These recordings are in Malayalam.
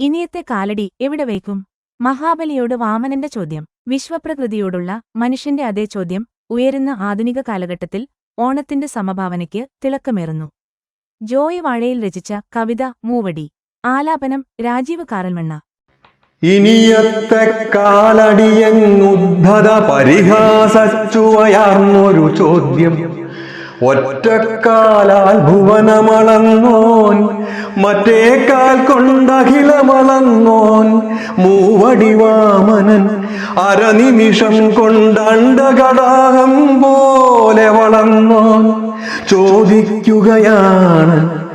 ഇനിയത്തെ കാലടി എവിടെ വയ്ക്കും? മഹാബലിയോട് വാമനന്റെ ചോദ്യം വിശ്വപ്രകൃതിയോടുള്ള മനുഷ്യന്റെ അതേ ചോദ്യം ഉയരുന്ന ആധുനിക കാലഘട്ടത്തിൽ ഓണത്തിന്റെ സമഭാവനയ്ക്ക് തിളക്കമേറുന്നു. ജോയി വാഴയിൽ രചിച്ച കവിത മൂവടി ആലാപനം രാജീവ് കാറൽമണ്ണ ഇനിയത്തെ കാലടിയങ്ങുദ്ധത പരിഹാസച്ചുവയാർന്നൊരു ചോദ്യം. ഒറ്റക്കാലാൽ ഭുവനമളന്നോൻ മറ്റേക്കാൽ കൊണ്ടഖിലമളന്നോൻ മൂവടി വാമനൻ അരനിമിഷം കൊണ്ടണ്ടകടാഹം പോലെ വളങ്ങോൻ ചോദിക്കുകയാണ്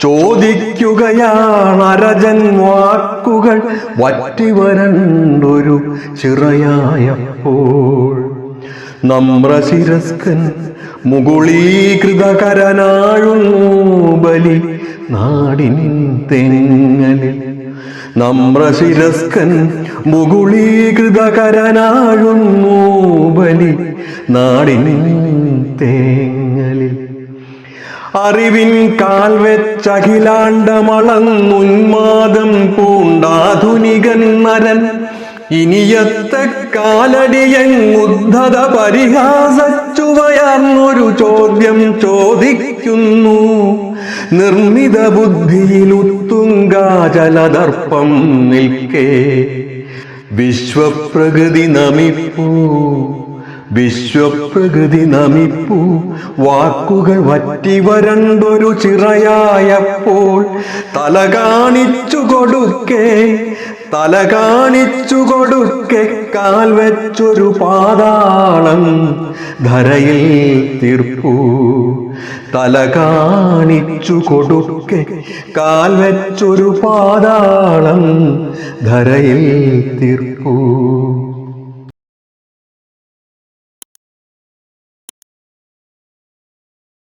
ചോദിക്കുകയാണ് അരജൻ വാക്കുകൾ വറ്റി വരണ്ടൊരു ചിറയായപ്പോൾ. നമ്രശിരസ്കൻ മുകുളീകൃതകരനാഴുന്നു ബലി നാടിൻ തെങ്ങലിൽ. നമ്രശിരസ്കൻ മുകുളീകൃതകരനാഴുന്നു ബലി നാടിൻ തേങ്ങലിൽ. അറിവിൻ കാൽ വെച്ചഖിലാണ്ടമളന്നുന്മാദം പൂണ്ടാധുനികൻ നരൻ ഇനിയത്തെ കാലടിയങ്ങുദ്ധത പരിഹാസച്ചുവയാർന്നൊരു ചോദ്യം ചോദിക്കുന്നു. നിർമ്മിത ബുദ്ധിയിലുത്തുങ്കാചലതർപ്പം നിൽക്കേ. വിശ്വപ്രകൃതി നമിപ്പൂ. വിശ്വപ്രകൃതി നമിപ്പൂ. വാക്കുകൾ വറ്റി വരണ്ടൊരു ചിറയായപ്പോൾ തല കാണിച്ചു കൊടുക്കേ തല കാണിച്ചു കൊടുക്കെ കാൽ വെച്ചൊരു പാതാളം ധരയിൽ തീർപ്പു. തല കാണിച്ചു കൊടുക്കെ കാൽ വെച്ചൊരു പാതാളം ധരയിൽ തീർപ്പൂ.